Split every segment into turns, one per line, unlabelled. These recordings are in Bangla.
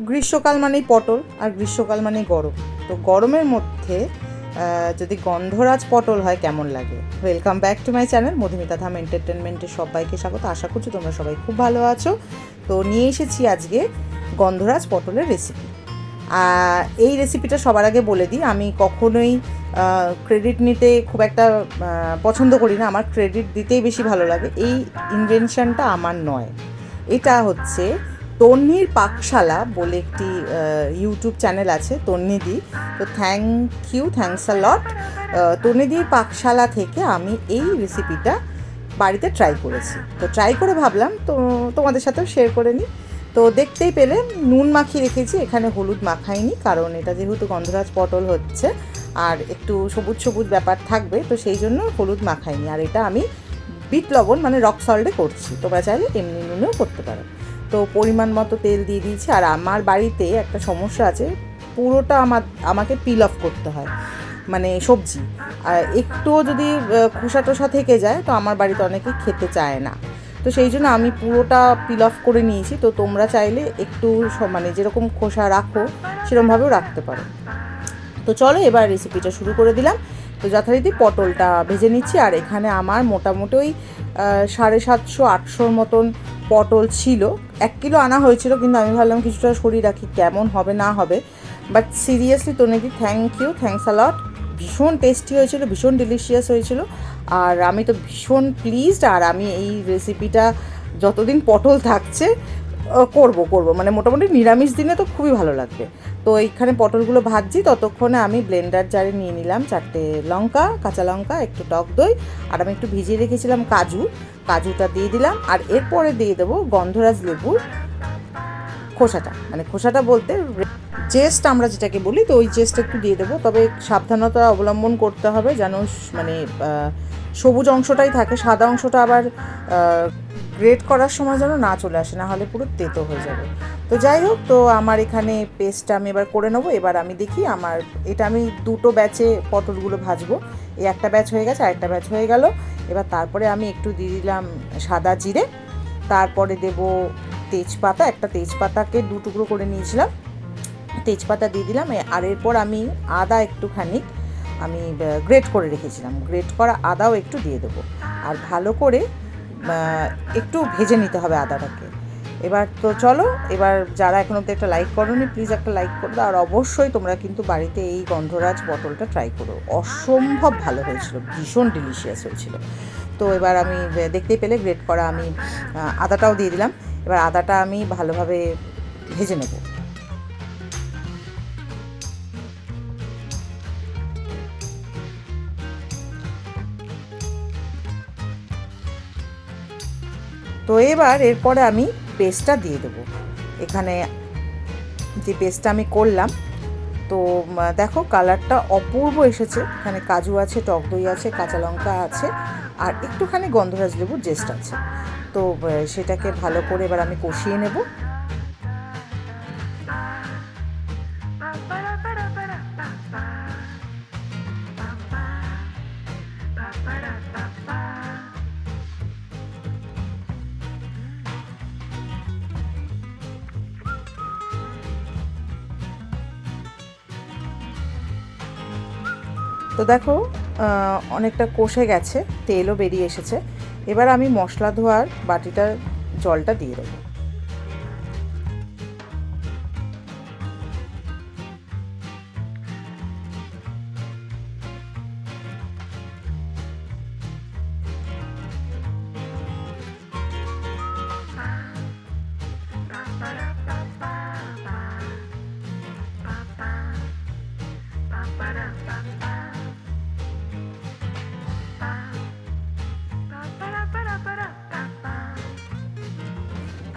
গ্রীষ্মকাল মানেই পটল আর গ্রীষ্মকাল মানেই গরম। তো গরমের মধ্যে যদি গন্ধরাজ পটল হয়, কেমন লাগে? Welcome back to my channel Madhumita Dham এন্টারটেনমেন্টের সবাইকে স্বাগত। আশা করছি তোমরা সবাই খুব ভালো আছো। তো নিয়ে এসেছি আজকে গন্ধরাজ পটলের রেসিপি এই রেসিপিটা সবার আগে বলে দিই, আমি কখনোই ক্রেডিট নিতে খুব একটা পছন্দ করি না। আমার ক্রেডিট দিতেই বেশি ভালো লাগে। এই ইনভেনশনটা আমার নয়। এটা হচ্ছে তন্নির পাকশালা বলে একটি ইউটিউব চ্যানেল আছে, তন্নিদি। তো thank you thanks a lot তন্নিদির পাকশালা থেকে আমি এই রেসিপিটা বাড়িতে ট্রাই করেছি। তো ট্রাই করে ভাবলাম, তো তোমাদের সাথেও শেয়ার করে নিই। তো দেখতেই পেলে, নুন মাখিয়ে রেখেছি, এখানে হলুদ মাখাইনি, কারণ এটা যেহেতু গন্ধরাজ পটল হচ্ছে, আর একটু সবুজ সবুজ ব্যাপার থাকবে, তো সেই জন্য হলুদ মাখাইনি। আর এটা আমি বিট লবণ মানে রক সল্টে করছি। তোমরা চাইলে এমনি নুনেও করতে পারো। তো পরিমাণ মতো তেল দিয়ে দিয়েছি। আর আমার বাড়িতে একটা সমস্যা আছে, পুরোটা আমার, আমাকে পিল অফ করতে হয় মানে সবজি। আর একটুও যদি খোসা টোসা থেকে যায়, তো আমার বাড়িতে অনেকে খেতে চায় না। তো সেই জন্য আমি পুরোটা পিল অফ করে নিয়েছি। তো তোমরা চাইলে একটু মানে যেরকম খোসা রাখো সেরকমভাবেও রাখতে পারো। তো চলো এবার রেসিপিটা শুরু করে দিলাম। তো যথারীতি পটলটা ভেজে নিচ্ছি। আর এখানে আমার মোটামুটি ওই সাড়ে সাতশো, আটশোর মতন পটল ছিল। এক কিলো আনা হয়েছিল, কিন্তু আমি ভাবলাম কিছুটা সরিয়ে রাখি, কেমন হবে না হবে। বাট সিরিয়াসলি তো নাকি thank you thanks a lot ভীষণ টেস্টি হয়েছিল, ভীষণ ডিলিশিয়াস হয়েছিল। আর আমি তো ভীষণ প্লিজড আর আমি এই রেসিপিটা যতদিন পটল থাকছে করব করব। মানে মোটামুটি নিরামিষ দিনে তো খুবই ভালো লাগবে। তো এইখানে পটলগুলো ভাজছি, ততক্ষণে আমি ব্লেন্ডার জারে নিয়ে নিলাম চারটে লঙ্কা, কাঁচা লঙ্কা, একটু টক দই, আর আমি একটু ভিজিয়ে রেখেছিলাম কাজু। কাজুটা দিয়ে দিলাম, আর এরপরে দিয়ে দেবো গন্ধরাজ লেবুর খোসাটা। মানে খোসাটা বলতে চেস্ট আমরা যেটাকে বলি, তো ওই চেস্ট একটু দিয়ে দেবো। তবে সাবধানতা অবলম্বন করতে হবে যেন মানে সবুজ অংশটাই থাকে। সাদা অংশটা আবার গ্রেট করার সময় যেন না চলে আসে না হলে পুরো তেতো হয়ে যাবে। তো যাই হোক, তো আমার এখানে পেস্টটা আমি এবার করে নেব। এবার আমি দেখি আমার, এটা আমি দুটো ব্যাচে পটলগুলো ভাজবো। এই একটা ব্যাচ হয়ে গেছে, আরেকটা ব্যাচ হয়ে গেল। এবার তারপরে আমি একটু দিয়ে দিলাম সাদা জিরে। তারপরে দেব তেজপাতা। একটা তেজপাতাকে দু টুকরো করে নিয়েছিলাম। তেজপাতা দিয়ে দিলাম। আর এরপর আমি আদা একটুখানি আমি গ্রেট করে রেখেছিলাম। গ্রেট করা আদাও একটু দিয়ে দেবো। আর ভালো করে একটু ভেজে নিতে হবে আদাটাকে। এবার তো চলো, এবার যারা এখন অব্দি একটা লাইক করোনি প্লিজ একটা লাইক করে দাও। আর অবশ্যই তোমরা কিন্তু বাড়িতে এই গন্ধরাজ পটলটা ট্রাই করো। অসম্ভব ভালো হয়েছিল, ভীষণ ডিলিশিয়াস হয়েছিল। তো এবার আমি দেখতেই পেলে গ্রেট করা আমি আদাটাও দিয়ে দিলাম। এবার আদাটা আমি ভালোভাবে ভেজে নেব। তো এবার এরপরে আমি পেস্টটা দিয়ে দেবো। এখানে যে পেস্টটা আমি করলাম, তো দেখো কালারটা অপূর্ব এসেছে। এখানে কাজু আছে, টক দই আছে, কাঁচা লঙ্কা আছে, আর একটুখানি গন্ধরাজ লেবুর জেস্ট আছে। তো সেটাকে ভালো করে এবার আমি কষিয়ে নেব। তো দেখো অনেকটা কষে গেছে, তেলও বেরিয়ে এসেছে। এবার আমি মশলা ধোয়ার বাটিটার জলটা দিয়ে দেবো।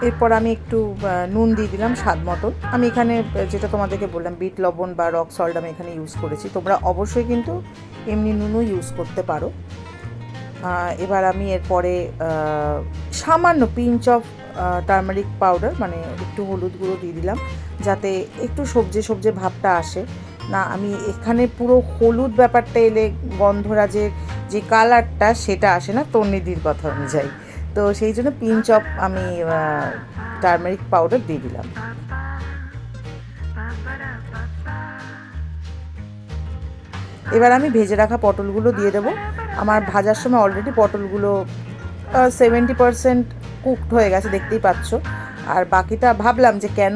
এরপর আমি একটু নুন দিয়ে দিলাম স্বাদ মতন। আমি এখানে যেটা তোমাদেরকে বললাম, বিট, লবণ বা রক সল্ট আমি এখানে ইউজ করেছি। তোমরা অবশ্যই কিন্তু এমনি নুনও ইউজ করতে পারো। এবার আমি এরপরে সামান্য পিঞ্চ অফ টার্মারিক পাউডার মানে একটু হলুদ গুঁড়ো দিয়ে দিলাম, যাতে একটু সবজি সবজি ভাবটা আসে। না, আমি এখানে পুরো হলুদ ব্যাপারটা এলে গন্ধরাজের যে কালারটা সেটা আসে না তন্নিদির কথা অনুযায়ী। তো সেই জন্য পিঞ্চ অফ আমি টার্মেরিক পাউডার দিয়ে দিলাম। এবার আমি ভেজে রাখা পটলগুলো দিয়ে দেবো। আমার ভাজার সময় অলরেডি পটলগুলো সেভেন্টি পারসেন্ট কুকড হয়ে গেছে, দেখতেই পাচ্ছ। আর বাকিটা ভাবলাম যে কেন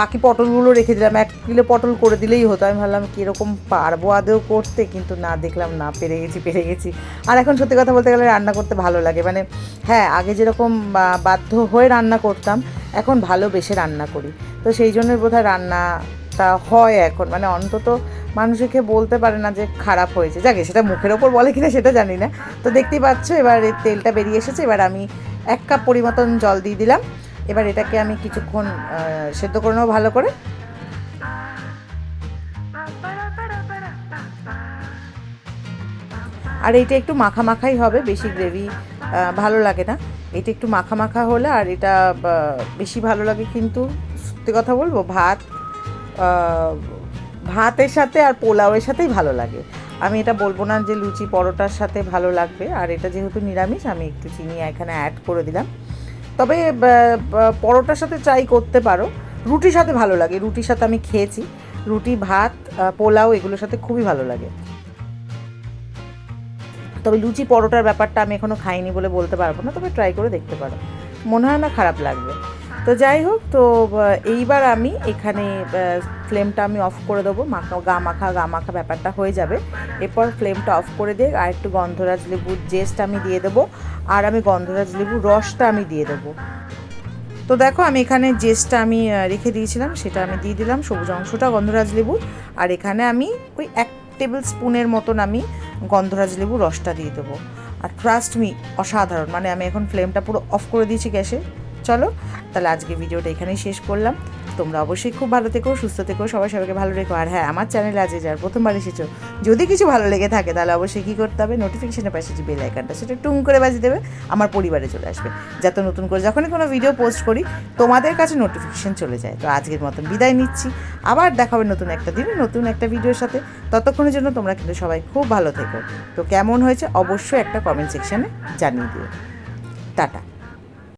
বাকি পটলগুলো রেখে দিলাম। এক কিলো পটল করে দিলেই হতো। আমি ভাবলাম, কীরকম পারব আদেও করতে? কিন্তু না, দেখলাম না, পেরে গেছি পেরে গেছি। আর এখন সত্যি কথা বলতে গেলে রান্না করতে ভালো লাগে। মানে হ্যাঁ আগে যেরকম বাধ্য হয়ে রান্না করতাম, এখন ভালোবেসে রান্না করি। তো সেই জন্যই বোধহয় রান্নাটা হয় এখন। মানে অন্তত মানুষকে বলতে পারে না যে খারাপ হয়েছে। যাকে সেটা মুখের ওপর বলে কিনা সেটা জানি না। তো দেখতেই পাচ্ছ, এবার তেলটা বেরিয়ে এসেছে। এবার আমি এক কাপ পরিমতন জল দিয়ে দিলাম। এবার এটাকে আমি কিছুক্ষণ সেদ্ধ করে নেব ভালো করে। আর এইটা একটু মাখা মাখাই হবে, বেশি গ্রেভি ভালো লাগে না। এটা একটু মাখা মাখা হলে, আর এটা বেশি ভালো লাগে কিন্তু, সত্যি কথা বলব, ভাত ভাতের সাথে আর পোলাওয়ের সাথেই ভালো লাগে। আমি এটা বলব না যে লুচি পরোটার সাথে ভালো লাগবে, আর এটা যেহেতু নিরামিষ, আমি একটু চিনি এখানে অ্যাড করে দিলাম। তবে পরোটার সাথে চাই করতে পারো। রুটির সাথে ভালো লাগে। রুটির সাথে আমি খেয়েছি। রুটি, ভাত পোলাও এগুলোর সাথে খুবই ভালো লাগে। তবে লুচি, পরোটার ব্যাপারটা আমি এখনও খাইনি বলে বলতে পারব না। তবে ট্রাই করে দেখতে পারো। মনে হয় না খারাপ লাগবে। তো যাই হোক, তো এইবার আমি এখানে ফ্লেমটা আমি অফ করে দেবো। মাখা, গা মাখা গা মাখা ব্যাপারটা হয়ে যাবে। এরপর ফ্লেমটা অফ করে দিয়ে আর একটু গন্ধরাজ লেবুর জেস্ট আমি দিয়ে দেবো। আর আমি গন্ধরাজ লেবুর রসটা আমি দিয়ে দেবো। তো দেখো, আমি এখানে জেসটা আমি রেখে দিয়েছিলাম। সেটা আমি দিয়ে দিলাম সবুজ অংশটা গন্ধরাজ লেবু আর এখানে আমি ওই এক টেবিল স্পুনের মতন আমি গন্ধরাজ লেবু রসটা দিয়ে দেবো। আর ট্রাস্ট মি অসাধারণ। মানে আমি এখন ফ্লেমটা পুরো অফ করে দিয়েছি গ্যাসে। চলো, তাহলে আজকে ভিডিওটা এখানেই শেষ করলাম। তোমরা অবশ্যই খুব ভালো থেকো, সুস্থ থেকো, সবাই সবাইকে ভালো রেখো। আর হ্যাঁ আমার চ্যানেলে আজকে যার প্রথমবার এসেছ, যদি কিছু ভালো লেগে থাকে, তাহলে অবশ্যই কী করতে হবে? নোটিফিকেশনের পাশে যে বেল আইকনটা সেটা টুং করে বাজিয়ে দেবে, আমার পরিবারে চলে আসবে। যাতে নতুন করে যখনই কোনো ভিডিও পোস্ট করি, তোমাদের কাছে নোটিফিকেশন চলে যায়। তো আজকের মতন বিদায় নিচ্ছি। আবার দেখাবে নতুন একটা দিনে, নতুন একটা ভিডিওর সাথে। ততক্ষণের জন্য তোমরা কিন্তু সবাই খুব ভালো থেকো। তো কেমন হয়েছে, অবশ্যই একটা কমেন্ট সেকশানে জানিয়ে দিও। টাটা।